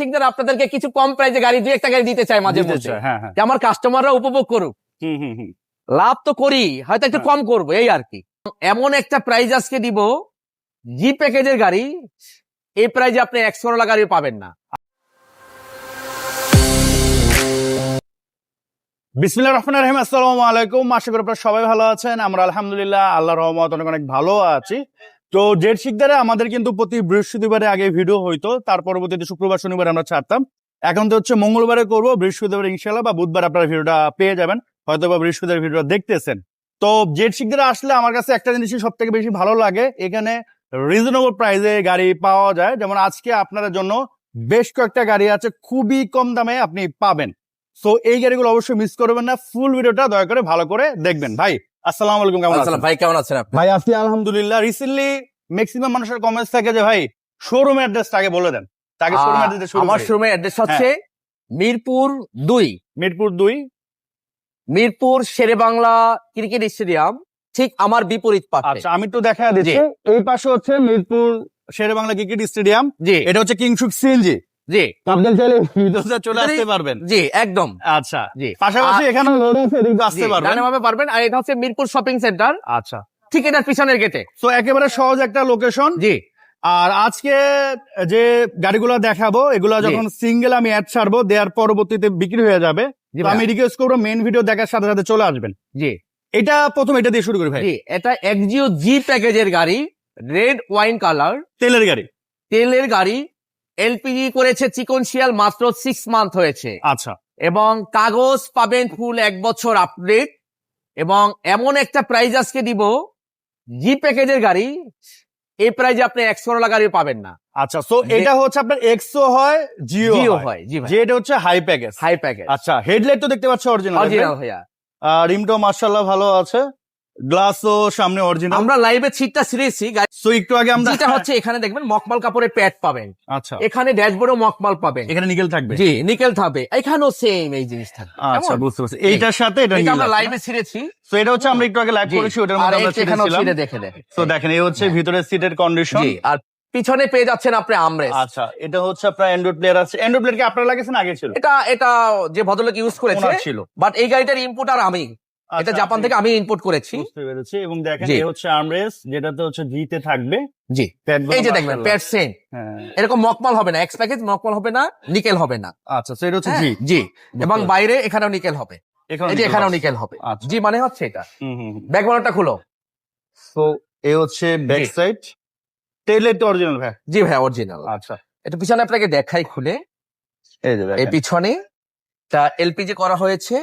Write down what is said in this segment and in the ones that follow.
শিকদার আপনাদেরকে কিছু কম প্রাইসে গাড়ি দুই একটা গাড়ি দিতে চাই মাঝে মধ্যে। হ্যাঁ হ্যাঁ। আমার কাস্টমাররা উপভোগ করুক। লাভ তো করি হয়তো একটু হ্যাঁ। কম করব এই আর কি। এমন একটা প্রাইজ আজকে দিব জি প্যাকেজের গাড়ি এই প্রাইজে আপনি একশো গাড়ি পাবেন না। বিসমিল্লাহ রহমান রহিম আসসালামু আলাইকুম। আশা করি আপনারা সবাই ভালো আছেন। আমরা আলহামদুলিল্লাহ আল্লাহ রহমত অনেক অনেক ভালো আছি। তো জেট শিকদারে আমাদের কিন্তু প্রতি বৃহস্পতিবারে আগে ভিডিও হইতো, তার পরবর্তীতে শুক্রবার, শনিবার আমরা ছাড়তাম। এখন তো হচ্ছে মঙ্গলবারে করব, বৃহস্পতিবার ইনশাল্লাহ বা বুধবার আপনারা ভিডিওটা পেয়ে যাবেন হয়তো বা বৃহস্পতিবার ভিডিওটা দেখতেছেন। তো জেট শিকদারে আসলে আমার কাছে একটা জিনিসই সব থেকে বেশি ভালো লাগে, এখানে রিজনেবল প্রাইসে গাড়ি পাওয়া যায়। যেমন আজকে আপনাদের জন্য বেশ কয়েকটা গাড়ি আছে, খুবই কম দামে আপনি পাবেন। সো এই গাড়িগুলো অবশ্যই মিস করবেন না ফুল ভিডিওটা দয়া করে ভালো করে দেখবেন। ভাই আসসালামু আলাইকুম কেমন আছেন? ভাই কেমন আছেন আপনি? ভাই আছি আলহামদুলিল্লাহ। রিসেন্টলি ম্যাক্সিমাম মানুষের কমেন্টস থাকে যে ভাই শোরুম অ্যাড্রেসটা আগে বলে দেন। তাকে শোরুম অ্যাড্রেস আমার শোরুমের অ্যাড্রেস হচ্ছে মিরপুর দুই। মিরপুর দুই। মিরপুর শেরে বাংলা ক্রিকেট স্টেডিয়াম ঠিক আমার বিপরীত পাশে। আচ্ছা আমি একটু দেখা দিচ্ছি। এই পাশে হচ্ছে মিরপুর শেরে বাংলা ক্রিকেট স্টেডিয়াম। জি। এটা হচ্ছে কিংসুক সিএনজি। জি। আপনার চাইলে ভিডিওতে চলে আসতে পারবেন। জি একদম। আচ্ছা। জি। পাশাপাশি এখানে রোড আছে এদিকে আসতে পারবেন। ডানে বামে পারবেন। আর এটা হচ্ছে মিরপুর শপিং সেন্টার আচ্ছা। ঠিক এটার পিছনের গেটে তো একেবারে সহজ একটা লোকেশন জি। আর আজকে যে গাড়িগুলো দেখাবো এগুলো যখন সিঙ্গেল আমি অ্যাড ছাড়বো দেওয়ার পরবর্তীতে বিক্রি হয়ে যাবে। আমি রিকোয়েস্ট করব মেন ভিডিও দেখার সাথে সাথে চলে আসবেন। জি। এটা প্রথম এটা দিয়ে শুরু করি ভাই। জি এটা এক্সিও জি প্যাকেজের গাড়ি রেড ওয়াইন কালার তেলের গাড়ি। তেলের গাড়ি এলপিজি করেছে চিকনশিয়াল মাত্র সিক্স মান্থ হয়েছে। আচ্ছা। এবং কাগজ পাবেন ফুল এক বছর আপডেট এবং এমন একটা প্রাইজ আজকে দিব জি প্যাকেজের গাড়ি এই প্রাইজে আপনি একশো গাড়ি পাবেন না। আচ্ছা সো এটা হচ্ছে আপনার এক্সো হয় জিও জিও হয়। জি ভাই যেটা হচ্ছে হাই প্যাকেজ হাই প্যাকেজ আচ্ছা হেডলাইট তো দেখতে পাচ্ছ অরিজিনাল অরিজিনাল ভাইয়া। রিমটো মার্শাল্লাহ ভালো আছে। গ্লাসও সামনে অরিজিনাল আমরা লাইভে সিটটা ছিঁড়েছি সো একটু আগে আমরা যেটা হচ্ছে এখানে দেখবেন মকমাল কাপড়ের প্যাড পাবেন। আচ্ছা। এখানে ড্যাশবোর্ডও মকমাল পাবেন। এখানে নিকেল থাকবে। জি নিকেল থাকবে। এখানেও সেম এই জিনিস থাকবে আচ্ছা বুঝতে পারছি। এইটার সাথে এটা আমরা লাইভে ছিঁড়েছি। তো এটা হচ্ছে আমরা একটু আগে লাইভ করেছি ওটার মধ্যে আমরা ছিঁড়েছিলাম। ছিঁড়ে দেখে দেন তো দেখেন এই হচ্ছে ভিতরে সিটের কন্ডিশন আর পিছনে পেয়ে যাচ্ছেন আপনি আমরেস আচ্ছা এটা হচ্ছে আপনার অ্যান্ড্রয়েড প্লেয়ার আছে। অ্যান্ড্রয়েড প্লেয়ার কি আপনার লাগেছে না আগে ছিল? এটা এটা যে ভদ্রলোক ইউজ করেছে ছিল। বাট এই গাড়িটার ইম্পোর্ট আর আমি। এটা আচ্ছা, জাপান থেকে আমি ইম্পোর্ট করেছি। বুঝতে পেরেছি। এবং দেখেন এই হচ্ছে আর্মরেস যেটাতে হচ্ছে জিতে থাকবে। জি। এই যে দেখবেন। প্যাড সেম এরকম মকমাল হবে না এক্স প্যাকেজ মকমাল হবে না নিকেল হবে না। আচ্ছা এটা হচ্ছে হ্যাঁ, জি। জি এবং বাইরে এখানেও নিকেল হবে। এখানেও নিকেল হবে। আচ্ছা। জি মানে হচ্ছে এটা। ব্যাক বানারটা খুলো। তো এ হচ্ছে ব্যাক সাইড টেলের তো অরিজিনাল ভাই? জি ভাই অরিজিনাল আচ্ছা। এটা পিছনে আপনাকে দেখাই খুলে। এই যে এই পিছনে তা এলপিজি করা হয়েছে।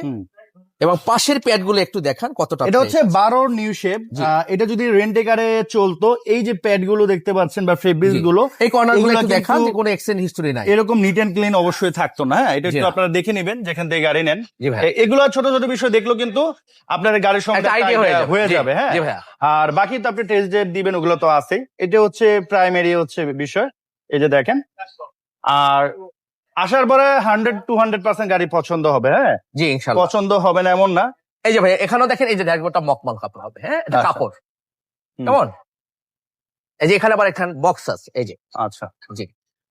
এবং পাশের প্যাডগুলো একটু দেখান কতটা এটা হচ্ছে বারো নিউ শেপ এটা যদি রেন্টে কারে চলতো এই যে প্যাডগুলো দেখতে পাচ্ছেন বা ফেব্রিকগুলো এই কর্নারগুলো একটু দেখান যে কোনো এক্সচেঞ্জ হিস্টোরি নাই। এরকম নিট অ্যান্ড ক্লিন অবশ্যই থাকতো না হ্যাঁ? এটা একটু আপনারা দেখে নেবেন যেখান থেকে গাড়ি নেন। এগুলো ছোট ছোট বিষয় দেখল কিন্তু আপনার গাড়ির সঙ্গে আইডিয়া হয়ে হয়ে যাবে হ্যাঁ? আর বাকি তো আপনি টেস্ট ডেট দিবেন ওগুলো তো আছেই। এটা হচ্ছে প্রাইমারি হচ্ছে বিষয়। এই যে দেখেন। আর আসার পরে হান্ড্রেড টু হান্ড্রেড পার্সেন্ট গাড়ি পছন্দ হবে হ্যাঁ? জি পছন্দ হবে না এমন না। এই যে ভাই এখানেও দেখেন এই যে ড্যাশবোর্ডটা মকমল কাপড় হবে হ্যাঁ? এটা আচ্ছা। কাপড়। কেমন? এই যে এখানে আবার এখানে বক্স আছে এই যে। আচ্ছা।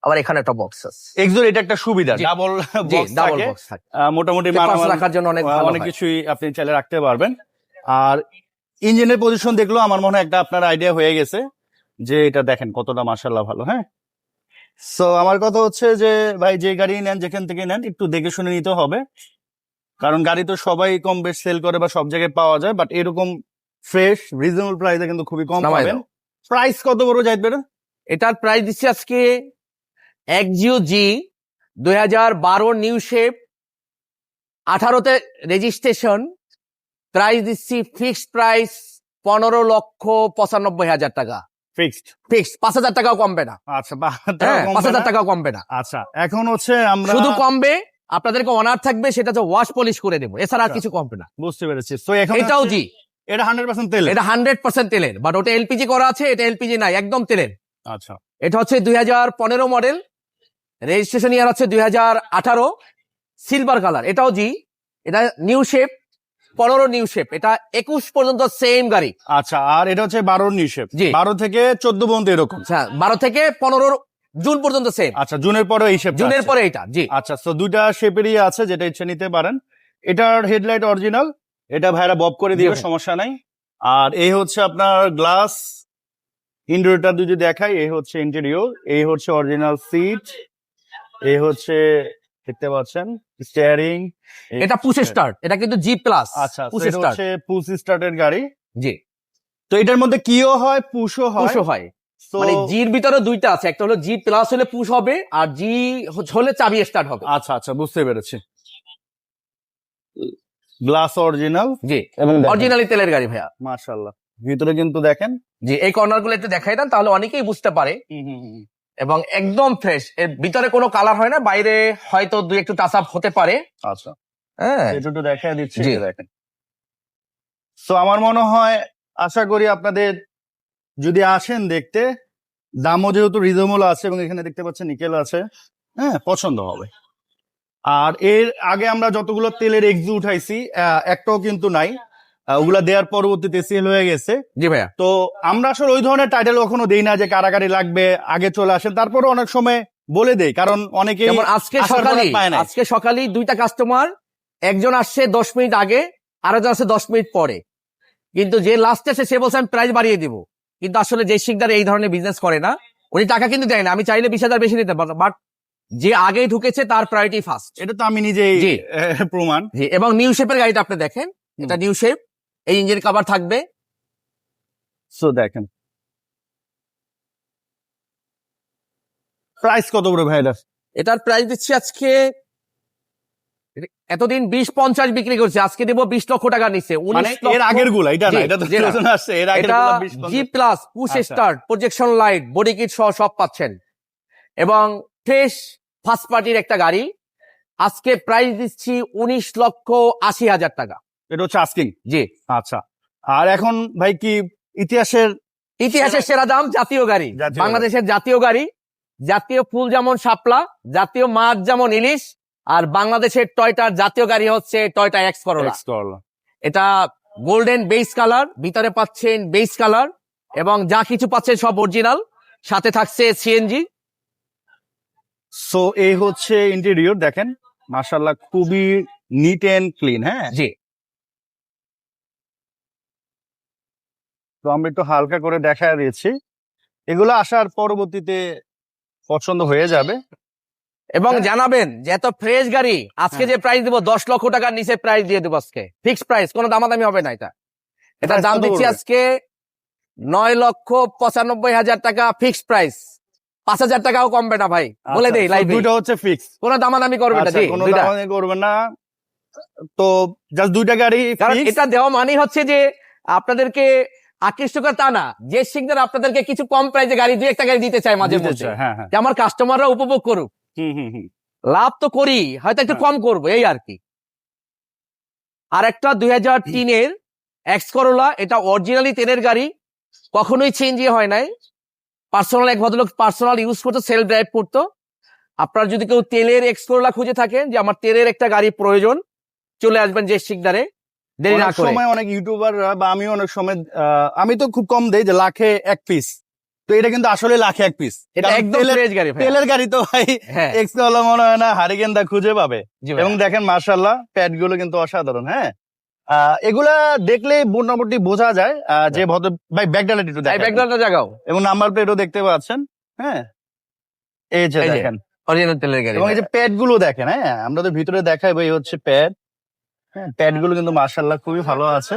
আবার এখানে একটা বক্স আছে। এক্সোর এটা একটা সুবিধা জি। ডাবল জি বক্স ডাবল বক্স থাকে। মোটামুটি রাখার জন্য অনেক অনেক। কিছুই আপনি চাইলে রাখতে পারবেন। আর ইঞ্জিনের পজিশন দেখল আমার মনে হয় একটা আপনার আইডিয়া হয়ে গেছে যে এটা দেখেন কতটা মার্শাল্লাহ ভালো হ্যাঁ? সো আমার কথা হচ্ছে যে ভাই যে গাড়ি নেন যেখান থেকে নেন একটু দেখে শুনে নিতে হবে। কারণ গাড়ি তো সবাই কম বেশ সেল করে বা সব জায়গায় পাওয়া যায় বাট এরকম ফ্রেশ রিজনেবল প্রাইসে কিন্তু খুবই কম পাবেন। প্রাইস কত বড় যাইবে এটার প্রাইস দিচ্ছি আজকে এক জিও জি দুই হাজার বারো নিউ শেপ আঠারোতে রেজিস্ট্রেশন প্রাইস দিচ্ছি ফিক্সড প্রাইস পনেরো লক্ষ পঁচানব্বই হাজার টাকা। ফিক্সড ফিক্সড পাঁচ হাজার টাকাও কমবে না। আচ্ছা হ্যাঁ পাঁচ হাজার টাকাও কমবে না। আচ্ছা এখন হচ্ছে আমরা শুধু কমবে আপনাদেরকে অনার থাকবে সেটা ওয়াশ পলিশ করে দেবো। এছাড়া আর আচ্ছা। কিছু কমবে না। বুঝতে পেরেছি। তো এখন এটাও জি। এটা হান্ড্রেড পার্সেন্ট তেল এটা হান্ড্রেড পার্সেন্ট তেলের বাট ওটা এলপিজি করা আছে এটা এলপিজি নাই একদম তেলের। আচ্ছা। এটা হচ্ছে দুই হাজার পনেরো মডেল রেজিস্ট্রেশন ইয়ার হচ্ছে দুই হাজার আঠারো সিলভার কালার এটাও জি। এটা নিউ শেপ পনেরো নিউ শেপ এটা একুশ পর্যন্ত সেম গাড়ি। আচ্ছা আর এটা হচ্ছে বারোর নিষেপ জি। বারো থেকে চোদ্দ পর্যন্ত এরকম। আচ্ছা বারো থেকে পনেরোর জুন পর্যন্ত সেম আচ্ছা জুনের পরে এই শেপ জুনের পরে এটা জি। আচ্ছা তো দুইটা শেপেরই আছে যেটা ইচ্ছে নিতে পারেন। এটার হেডলাইট অরিজিনাল এটা ভাইরা বব করে দিবে জি। সমস্যা নাই। আর এই হচ্ছে আপনার গ্লাস ইন্টেরিয়রটা যদি দেখাই এই হচ্ছে ইন্টেরিয়র এই হচ্ছে অরিজিনাল সিট এই হচ্ছে দেখতে পাচ্ছেন? স্টিয়ারিং এটা পুশ স্টার্ট এটা কিন্তু জি প্লাস আচ্ছা পুশ স্টার্ট হচ্ছে পুশ স্টার্টের গাড়ি। জি। তো এটার মধ্যে কিও হয় পুশও হয়। পুশও হয়। মানে জির ভিতরে দুইটা আছে একটা হলো জি প্লাস হলে পুশ হবে আর জি হলে চাবি স্টার্ট হবে। আচ্ছা আচ্ছা বুঝতে পেরেছি। গ্লাস অরিজিনাল জি এবং অরিজিনালি তেলের গাড়ি ভাইয়া। মাশাআল্লাহ। ভিতরে কিন্তু দেখেন। জি এই কর্নারগুলো একটু দেখাই দেন তাহলে অনেকেই বুঝতে পারে। এবং একদম ফ্রেশ এর ভিতরে কোনো কালার হয় না বাইরে হয়তো দুই একটু টাচ আপ হতে পারে। আচ্ছা। হ্যাঁ। একটু দেখা দিচ্ছি জি। দেখেন। তো আমার মনে হয় আশা করি আপনাদের যদি আসেন দেখতে দামও যেহেতু রিজনেবল আছে এবং এখানে দেখতে পাচ্ছেন নিকেল আছে হ্যাঁ পছন্দ হবে। আর এর আগে আমরা যতগুলো তেলের এক্সি উঠাইছি একটাও কিন্তু নাই। ওগুলা দেওয়ার পরবর্তীতে সেল হয়ে গেছে। জি ভাইয়া। তো আমরা আসলে ওই ধরনের টাইটেল কখনো দেই না যে কারাগারি লাগবে আগে চলে আসেন। তারপরে অনেক সময় বলে দেই কারণ অনেকেই যেমন আজকে সকালে আজকে সকালে দুইটা কাস্টমার একজন আসছে দশ মিনিট আগে আরেকজন আসছে দশ মিনিট পরে। কিন্তু যে লাস্ট এসে সে বলছে আমি প্রাইস বাড়িয়ে দিব। কিন্তু আসলে যে শিকদার এই ধরনের বিজনেস করে না উনি টাকা কিন্তু দেয় না। আমি চাইলে বিশ হাজার বেশি নিতে পারব বাট যে আগে ঢুকেছে তার প্রায়োরিটি ফার্স্ট এটা তো আমি নিজেই প্রমাণ। এবং নিউ শেপের গাড়িটা আপনি দেখেন এটা নিউ শেপ এই ইঞ্জিন কভার থাকবে? সো দেখেন। প্রাইস কত করে ভাই এটা? এটার প্রাইস দিচ্ছি আজকে এতদিন বিশ পঞ্চাশ বিক্রি করছে আজকে দেবো বিশ লক্ষ টাকা নিচ্ছে মানে উনিশ এর আগেরগুলা এটা না জি, এটা এটা plus push. Start projection light body kit সহ সব পাচ্ছেন। এবং ফ্রেশ ফার্স্ট পার্টির একটা গাড়ি আজকে প্রাইস দিচ্ছি উনিশ লক্ষ আশি হাজার টাকা। এটা হচ্ছে আস্কিং জি। আচ্ছা। আর এখন ভাই কি ইতিহাসের ইতিহাসের সেরা দাম? জাতীয় গাড়ি। বাংলাদেশের জাতীয় গাড়ি জাতীয় ফুল যেমন শাপলা জাতীয় মাছ যেমন ইলিশ আর বাংলাদেশের টয়টার জাতীয় গাড়ি হচ্ছে টয়টা এক্স করোলা এটা গোল্ডেন বেস কালার ভিতরে পাচ্ছেন বেস কালার এবং যা কিছু পাচ্ছেন সব অরিজিনাল সাথে থাকছে সিএনজি সো এই হচ্ছে ইন্টেরিয়র দেখেন। মাশাআল্লাহ খুবই নিট এন্ড ক্লিন হ্যাঁ? জি। তো আমরা একটু হালকা করে দেখা দিয়েছি। এগুলো আসার পরবর্তীতে পছন্দ হয়ে যাবে। এবং হ্যাঁ। জানাবেন যে এত ফ্রেশ গাড়ি আজকে হ্যাঁ। যে প্রাইস দেবো দশ লক্ষ টাকার নিচে প্রাইস দিয়ে দেবো আজকে। ফিক্স প্রাইস কোনো দামাদামি হবে না এটা। এটা দাম দিচ্ছি আজকে নয় লক্ষ পঁচানব্বই হাজার টাকা ফিক্স প্রাইস পাঁচ হাজার টাকাও কমবে না ভাই। বলে আচ্ছা, দেই so দুইটা হচ্ছে ফিক্স কোনো দামাদামি করবে না আচ্ছা জি কোনো দামাদামি করবেন না। তো জাস্ট দুইটা গাড়ি কারণ এটা দেওয়া মানে হচ্ছে যে আপনাদেরকে আকৃষ্ট করে তা না যে সিগনাল আপনাদেরকে কিছু কম প্রাইসে গাড়ি দুই একটা গাড়ি দিতে চায় মাঝে মধ্যে হ্যাঁ হ্যাঁ। আমার কাস্টমাররা উপভোগ করুক। লাভ তো করি হয়তো একটু হ্যাঁ। কম করব এই আর কি। আর একটা দুই হাজার তিনের এক্স করোলা এটা অরিজিনালি তেলের গাড়ি কখনোই চেঞ্জ হয় নাই। পার্সোনাল এক ভদ্রলোক পার্সোনাল ইউজ করতো সেলফ ড্রাইভ করতো। আপনার যদি কেউ তেলের এক্স করোলা খুঁজে থাকেন যে আমার তেলের একটা গাড়ি প্রয়োজন চলে আসবেন যে শিকদারে দেরি না অনেক করে। সময় অনেক ইউটিউবাররা বা আমি অনেক সময় আমি তো খুব কম দেই যে লাখে এক পিস তো এটা কিন্তু আসলে লাখে এক পিস এটা একদম ফ্রেশ গাড়ি তেলের গাড়ি তো ভাই হ্যাঁ। এক্স হলো মনে হয় না হারিকেনদা খুঁজে পাবে। এবং দেখেন মার্শাল্লাহ প্যাডগুলো কিন্তু অসাধারণ হ্যাঁ? আহ, এগুলা দেখলে মোটামুটি বোঝা যায় যে ভদ্র ভাই ব্যাকডালাটি একটু এই দেখেন ব্যাকগ্রাউন্ডটা জাগাও এবং নাম্বার প্লেটও দেখতে পাচ্ছেন হ্যাঁ? এই যে এই দেখেন। অরিজিনাল তেলের গাড়ি এবং এই যে প্যাডগুলো দেখেন হ্যাঁ? আমরা তো ভিতরে দেখাই ভাই হচ্ছে প্যাড হ্যাঁ প্যাডগুলো কিন্তু মার্শাল্লাহ খুবই ভালো আছে।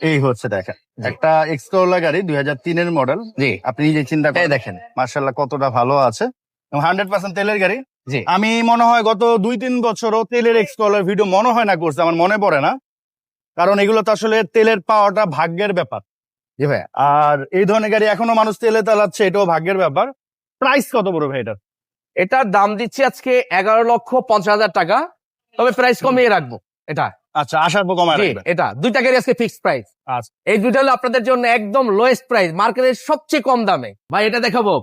এই হচ্ছে দেখেন একটা এক্সকোলা গাড়ি দুই হাজার তিনের মডেল জি। আপনি নিজে চিন্তা করেন দেখেন। মার্শাল্লাহ কতটা ভালো আছে। হান্ড্রেড পার্সেন্ট তেলের গাড়ি। জি। আমি মনে হয় গত দুই তিন বছরও তেলের এক্সকলার ভিডিও মনে হয় না করছে আমার মনে পড়ে না। কারণ এগুলো তো আসলে তেলের পাওয়াটা ভাগ্যের ব্যাপার। জি ভাই আর এই ধরনের গাড়ি এখনও মানুষ তেলে চালাচ্ছে এটাও ভাগ্যের ব্যাপার। প্রাইস কত বড় ভাই এটার? এটার দাম দিচ্ছি আজকে এগারো লক্ষ পঞ্চাশ হাজার টাকা। তবে প্রাইস কমিয়ে রাখব। এটা। আচ্ছা আসার পর কমায় রাখবেন এটা। দুইটা গাড়ি আজকে ফিক্সড প্রাইস আচ্ছা। এই দুইটা হলো আপনাদের জন্য একদম লোয়েস্ট প্রাইস মার্কেটের সবচেয়ে কম দামে। ভাই এটা দেখাবো।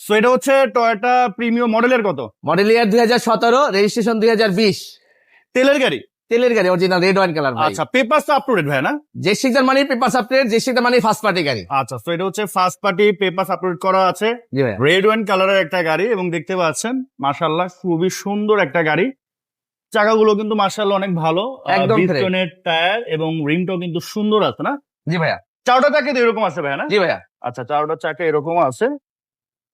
সো এটা হচ্ছে টয়োটা প্রিমিয়াম মডেলের কত? মডেল ইয়ার দুই হাজার সতেরো রেজিস্ট্রেশন দুই হাজার বিশ। তেলের গাড়ি? তেলের গাড়ি অরিজিনাল রেড ওয়াইন কালার ভাই। আচ্ছা পেপার তো আপলোডেড ভাই না? যে শিকদার মানি পেপার আপডেট যে শিকদার মানি ফার্স্ট পার্টি গাড়ি। আচ্ছা তো এটা হচ্ছে ফার্স্ট পার্টি পেপার আপলোড করা আছে। রেড ওয়াইন কালারের একটা গাড়ি এবং দেখতে পাচ্ছেন মাশাল্লাহ খুবই সুন্দর একটা গাড়ি। চাকাগুলো কিন্তু মার্শাল অনেক ভালো। একদম টায়ার এবং রিংটাও কিন্তু সুন্দর আছে না? জি ভাইয়া। চারটা চাকা তো এরকম আছে ভাইয়া না? জি ভাইয়া। আচ্ছা চারটা চাকা এরকম আছে।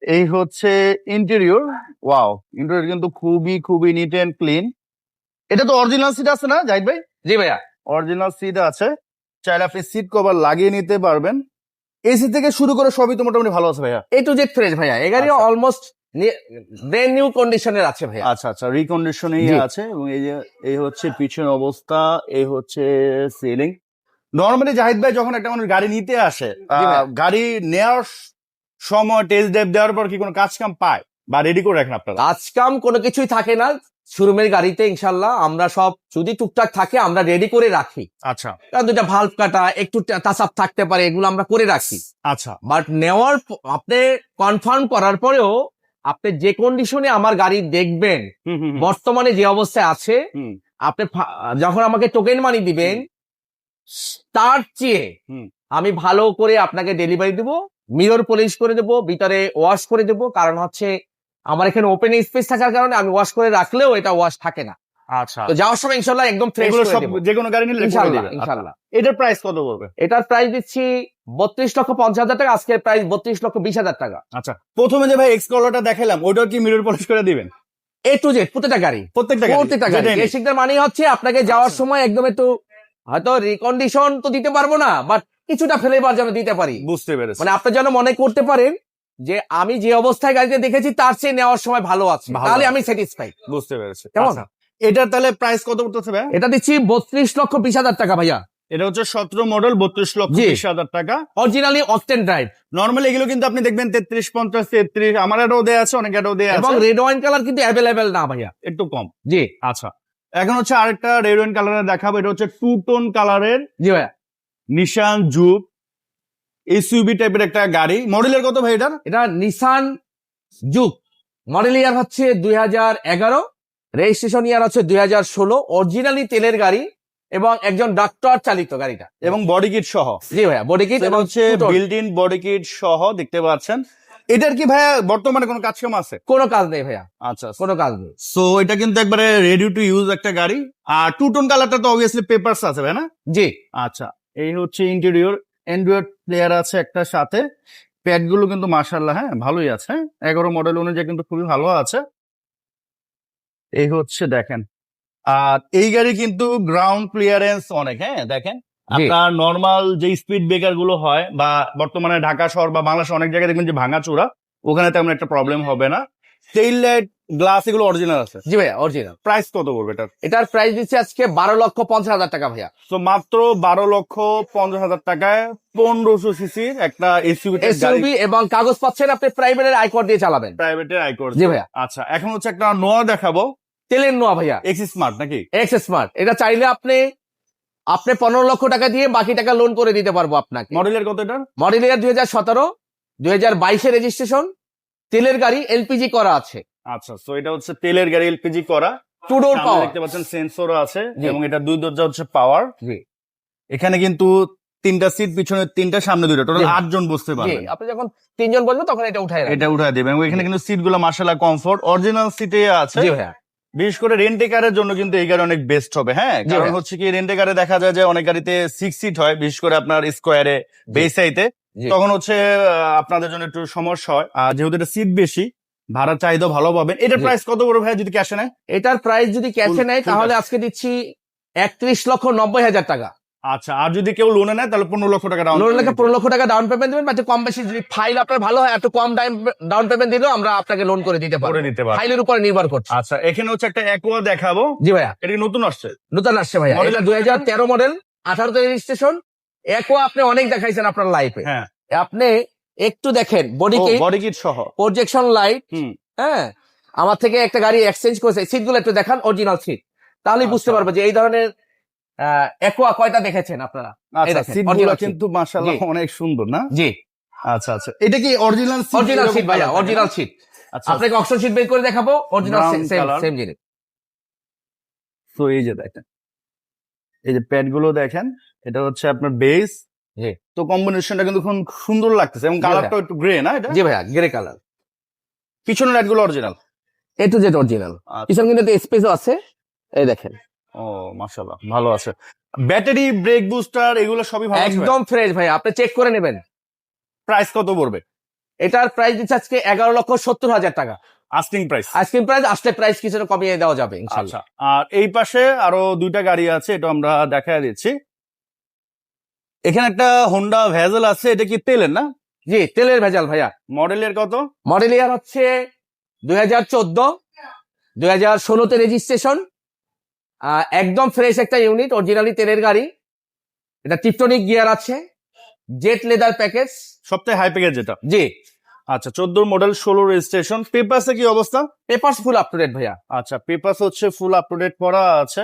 এই হচ্ছে ইন্টেরিয়র ওয়াও ইন্টেরিয়র কিন্তু খুবই খুবই নিট এন্ড ক্লিন এটা তো অরিজিনাল সিট আছে না জাহিদ ভাই? জি ভাইয়া। অরিজিনাল সিট আছে। চাইলে আপনি সিট কভার লাগিয়ে নিতে পারবেন। এসি থেকে শুরু করে সবই তো মোটামুটি ভালো আছে ভাইয়া। এ টু জেড ফ্রেশ ভাইয়া। এই গাড়ি। অলমোস্ট ব্র্যান্ড নিউ কন্ডিশনের আছে ভাইয়া। আচ্ছা আচ্ছা রিকন্ডিশনেই আছে এবং এই যে এই হচ্ছে পিছনের অবস্থা এই হচ্ছে সিলিং নর্মালি জাহিদ ভাই যখন একটা মানুষ গাড়ি নিতে আসে ভাই। গাড়ি নেওয়ার সময় টেস্ট ড্রাইভ দেওয়ার পর কি কোনো কাজ কাম পায়? বা রেডি করে রাখেন আপনারা? কাজকাম কোনো কিছুই থাকে না। শোরুমের গাড়িতে ইনশাল্লাহ আমরা সব যদি টুকটাক থাকে আমরা রেডি করে রাখি। আচ্ছা। কারণ দুটা ভাল্ব কাটা একটু টাচাপ থাকতে পারে এগুলো আমরা করে রাখি। আচ্ছা। বাট নেওয়ার আপনি কনফার্ম করার পরেও আপনি যে কন্ডিশনে আমার গাড়ি দেখবেন। বর্তমানে যে অবস্থায় আছে আপনি যখন আমাকে টোকেন মানি দিবেন তার চেয়ে আমি ভালো করে আপনাকে ডেলিভারি দেব মিরর পলিশ করে দেব ভিতরে ওয়াশ করে দেব কারণ হচ্ছে আমার এখানে ওপেন স্পেস থাকার কারণে আমি ওয়াশ করে রাখলেও এটা ওয়াশ থাকে না। আচ্ছা। তো যাওয়ার সময় ইনশাল্লাহ একদম ফ্রেশ করে সব যে কোনো গাড়ি নিলে ইনশাল্লাহ আচ্ছা। ইনশাল্লাহ। এটার প্রাইস কত পড়বে? এটার প্রাইস দিচ্ছি বত্রিশ লক্ষ পঞ্চাশ হাজার টাকা আজকের প্রাইস বত্রিশ লক্ষ বিশ হাজার টাকা। আচ্ছা প্রথমে যে ভাই এক্স কলারটা দেখালাম কি মিরর পলিশ করে দিবেন? এ টু জেড প্রত্যেকটা গাড়ি। প্রত্যেকটা প্রত্যেকটা গাড়ি। নিন। মানে হচ্ছে আপনাকে যাওয়ার আচ্ছা। সময় একদম একটু হয়তো রিকন্ডিশন তো দিতে পারব না বাট কিছুটা ফ্লেভার যেন দিতে পারি। বুঝতে পেরেছি। মানে আপনি যেন মনে করতে পারেন যে আমি যে অবস্থায় গাড়িতে দেখেছি তার চেয়ে নেওয়ার সময় ভালো আছে। তাহলে আমি স্যাটিসফাই বুঝতে পেরেছি। কেমন? এটার তাহলে প্রাইস কত পড়তেছে ভাই? এটা দিচ্ছি বত্রিশ লক্ষ বিশ হাজার টাকা ভাইয়া। এটা হচ্ছে সতেরো মডেল বত্রিশ লক্ষ। বিশ হাজার টাকা। অরিজিনালি অকটেন ড্রাইভ নর্মালি এগুলো কিন্তু আপনি দেখবেন তেত্রিশ পঞ্চাশ তেত্রিশ আমার এটাও দেয়া আছে অনেক এটাও দেয়া এবং আছে। রেড ওয়াইন কালার কিন্তু অ্যাভেলেবেল না ভাইয়া। একটু কম। জি। আচ্ছা। এখন হচ্ছে আরেকটা রেড ওয়াইন কালারের দেখাবো এটা হচ্ছে টু টোন কালারের জি ভাইয়া। নিশান জুপ এসইউবি টাইপের একটা গাড়ি। মডেলের কত ভাই এটা এটা নিশান জুক মডেল ইয়ার হচ্ছে দুই হাজার এগারো। রেজিস্ট্রেশন ইয়ার হচ্ছে দুই হাজার ষোলো অরিজিনালি তেলের গাড়ি এবং একজন ডাক্তার চালিত গাড়িটা। এবং বডি কিট সহ। জি ভাইয়া বডি কিট এবং হচ্ছে বিল্ড ইন বডি কিট সহ দেখতে পাচ্ছেন। এটার কি ভাইয়া বর্তমানে কোনো কাজ কাম আছে? কোনো কাজ নেই ভাইয়া। আচ্ছা কোনো কাজ নেই। সো এটা কিন্তু একবারে রেডি টু ইউজ একটা গাড়ি। আর টু টোন কালারটা তো অবভিয়াসলি পেপারস আছে ভাই না? জি। আচ্ছা এই হচ্ছে ইন্টেরিয়র অ্যান্ড্রয়েড প্লেয়ার আছে একটা সাথে। প্যাডগুলো কিন্তু মার্শাল্লাহ হ্যাঁ ভালোই আছে? এগারো মডেল অনুযায়ী কিন্তু খুবই ভালো আছে। এই হচ্ছে দেখেন আর এই গাড়ি কিন্তু গ্রাউন্ড ক্লিয়ারেন্স অনেক হ্যাঁ? দেখেন আপনার নর্মাল যে স্পিড ব্রেকারগুলো হয় বা বর্তমানে ঢাকা শহর বা বাংলাদেশ অনেক জায়গায় দেখবেন যে ভাঙা চূড়া ওখানে তেমন একটা প্রবলেম হবে না। টেইল লাইট গ্লাস এগুলো অরিজিনাল আছে। জি ভাইয়া অরিজিনাল প্রাইস কত পড়বে এটার? এটার প্রাইস দিচ্ছে আজকে বারো লক্ষ পঞ্চাশ হাজার টাকা ভাইয়া। তো মাত্র বারো লক্ষ পঞ্চাশ হাজার টাকায় পনেরোশো সিসির একটা এসইউভি এসইউবি এবং কাগজ পাচ্ছেন আপনি প্রাইভেটের আইকর দিয়ে চালাবেন। প্রাইভেটের আইকোর জি ভাইয়া। আচ্ছা এখন হচ্ছে একটা নোয়া দেখাবো। তেলের নোয়া ভাইয়া। এক্স স্মার্ট নাকি? এক্স স্মার্ট এটা চাইলে আপনি আপনি পনেরো লক্ষ টাকা দিয়ে বাকি টাকা লোন করে দিতে পারব আপনাকে। মডেলের কত এটার মডেল ইয়ার দুই হাজার সতেরো দুই হাজার বাইশে রেজিস্ট্রেশন তেলের গাড়ি এলপিজি করা আছে। আচ্ছা তো এটা হচ্ছে তেলের গাড়ি এলপিজি করা। টু ডোর পাওয়ার দেখতে পাচ্ছেন সেন্সরও আছে এবং এটা দুই দরজা হচ্ছে পাওয়ার এখানে কিন্তু তিনটা সিট পিছনে তিনটা সামনে দুইটা। টোটাল আট জন বসতে জি পারবেন। আপনি যখন তিনজন বলবেন তখন এটা উঠায় এটা উঠায় দেবেন। এবং এখানে কিন্তু সিটগুলো মার্শাল্লাহ কমফোর্ট অরিজিনাল সিটে আছে। জি ভাইয়া। বিশেষ করে রেন্টে কারের জন্য কিন্তু এই গাড়ি অনেক বেস্ট হবে হ্যাঁ? কারণ হচ্ছে কি রেন্টে কারে দেখা যায় যে অনেক গাড়িতে সিক্স সিট হয় বিশেষ করে আপনার স্কোয়ারে বেসাইতে তখন হচ্ছে আপনাদের জন্য একটু সমস্যা হয়। আর যেহেতু এটা সিট বেশি ভাড়া চাহিদা ভালো পাবেন। এটার প্রাইস কত বড় ভাই যদি ক্যাশে নেয়? এটার প্রাইস যদি ক্যাশে নেয় তাহলে আজকে দিচ্ছি একত্রিশ লক্ষ নব্বই হাজার টাকা। আচ্ছা আর যদি কেউ লোনে নেয় তাহলে পনেরো লক্ষ টাকা ডাউন লোন লেখা পনেরো লক্ষ টাকা ডাউন পেমেন্ট দেবেন কম বেশি যদি ফাইল আপনার ভালো হয় একটু কম ডাউন পেমেন্ট দিলেও আমরা আপনাকে লোন করে দিতে পারব। নিতে পারবেন ফাইলের উপর নির্ভর করছে। আচ্ছা এখানে হচ্ছে একটা অ্যাকোয়া দেখাবো। জি ভাইয়া। এটা নতুন আসছে? নতুন আসছে ভাইয়া। এটা দুই হাজার তেরো মডেল আঠারোতে রেজিস্ট্রেশন একও আপনি অনেক দেখাইছেন আপনার লাইফে হ্যাঁ। আপনি একটু দেখেন বডি কিট বডি কিট সহ। প্রজেকশন লাইট হ্যাঁ? আমার থেকে একটা গাড়ি এক্সচেঞ্জ করেছে। সিটগুলো একটু দেখান অরিজিনাল সিট তাহলেই বুঝতে আচ্ছা। পারবে যে এই ধরনের একোয়া কয়টা দেখেছেন আপনারা? আচ্ছা সিট। কিন্তু মাশাআল্লাহ অনেক সুন্দর না? জি। আচ্ছা আচ্ছা। এটা কি অরিজিনাল অরিজিনাল সিট ভাইয়া অরিজিনাল সিট আচ্ছা। আপনাকে অপশন সিট বের করে দেখাবো অরিজিনাল সেম সেম জিনিস। তো এই যে দেখেন এই যে প্যাডগুলো দেখেন এটা হচ্ছে আপনার বেস। তো কম্বিনেশনটা কিন্তু খুব সুন্দর লাগতেছে এবং কালারটা একটু গ্রে না এটা? জি ভাইয়া গ্রে কালার পিছনের লাইটগুলো original A to Z original. পিছনে কিন্তু স্পেসও আছে। এই দেখেন। ও মাশাআল্লাহ। ভালো আছে। ব্যাটারি ব্রেক বুস্টার এগুলো সবই ভালো একদম ফ্রেশ ভাই আপনি চেক করে নেবেন। প্রাইস কত পড়বে? এটার প্রাইস দিচ্ছে আজকে এগারো লক্ষ সত্তর হাজার টাকা। Asking price ice cream price আসলে প্রাইস কিছুটা কমিয়ে দেওয়া যাবে আচ্ছা আর এই পাশে আরও দুইটা গাড়ি আছে এটা আমরা দেখা দিচ্ছি। এখানে একটা হোন্ডা ভেজেল আছে এটা কি তেলের না? জি তেলের ভেজাল ভাইয়া। মডেলের কত? মডেল ইয়ার হচ্ছে দুই হাজার চোদ্দ দুই হাজার ষোলোতে রেজিস্ট্রেশন একদম ফ্রেশ একটা ইউনিট অরিজিনালি তেলের গাড়ি। এটা টিপটনিক গিয়ার আছে জেট লেদার প্যাকেজ সবথেকে হাই প্যাকেজ যেটা জি। আচ্ছা চোদ্দ মডেল ষোলো রেজিস্ট্রেশন পেপারসে কি অবস্থা? Papers full up to date ভাইয়া। আচ্ছা পেপারস হচ্ছে ফুল আপ টু ডেট করা আছে।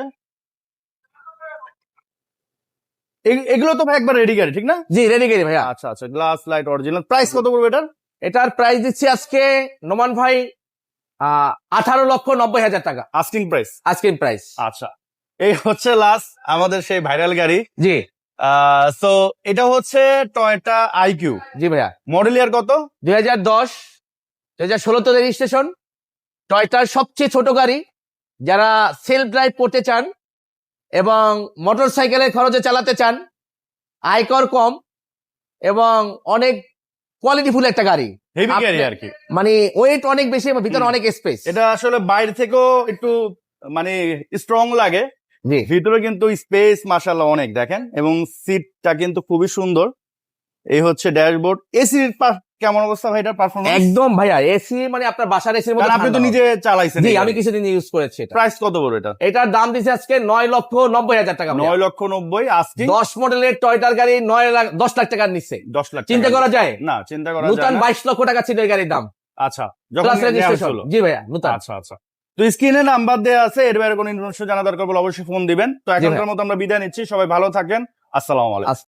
এগুলো তো ভাই একবার রেডি গাড়ি ঠিক না? জি রেডি গাড়ি ভাইয়া। আচ্ছা আচ্ছা গ্লাস লাইট অরিজিনাল প্রাইস কত পড়বে এটার? এটার প্রাইস দিচ্ছি আজকে নোমান ভাই আঠারো লক্ষ নব্বই হাজার টাকা। আস্কিং প্রাইস আইসক্রিম প্রাইস আচ্ছা। এই হচ্ছে লাস্ট আমাদের সেই ভাইরাল গাড়ি। জি। সো এটা হচ্ছে টয়টা আইকিউ জি ভাইয়া। মডেল ইয়ার কত? দুই হাজার দশ দুই হাজার ষোলোতে রেজিস্ট্রেশন টয়টার সবচেয়ে ছোট গাড়ি। যারা সেলফ ড্রাইভ করতে চান এবং মোটর সাইকেলের খরচে চালাতে চান আয়কর কম এবং অনেক কোয়ালিটিফুল একটা গাড়ি। হেভি আপনি- আর কি। মানে ওয়েট অনেক বেশি এবং ভিতরে অনেক স্পেস এটা আসলে বাইরে থেকেও একটু মানে স্ট্রং লাগে। ভিতরে কিন্তু স্পেস মাশাল্লাহ অনেক দেখেন। এবং সিটটা কিন্তু খুবই সুন্দর। এই হচ্ছে ড্যাশবোর্ড এসির কেমন অবস্থা ভাই এটার পারফরমেন্স একদম ভাইয়া এসি মানে আপনার বাসার এসির কারণ আপনি তো নিজে চালাইছেন জি আমি কিছুদিন ইউজ করেছি এটা। প্রাইস কত বড় এটা? এটার দাম দিচ্ছে আজকে নয় লক্ষ নব্বই হাজার টাকা ভাইয়া। নয় লক্ষ নব্বই আজকে দশ মডেলের টয়টার গাড়ি নয় লাখ দশ লাখ টাকার নিচ্ছে দশ লাখ চিন্তা করা যায়? না চিন্তা করা যায় না। বাইশ লক্ষ টাকা ছিল এই গাড়ির দাম। আচ্ছা যখন রেজিস্ট্রেশন জি ভাইয়া নূতন। আচ্ছা আচ্ছা। তো স্ক্রিনে নাম্বার দেওয়া আছে এর বাইরে কোনো ইনফরমেশন জানা দরকার বলে অবশ্যই ফোন দিবেন। তো এখনকার মতো আমরা বিদায় নিচ্ছি সবাই ভালো থাকেন। আসসালামু আলাইকুম।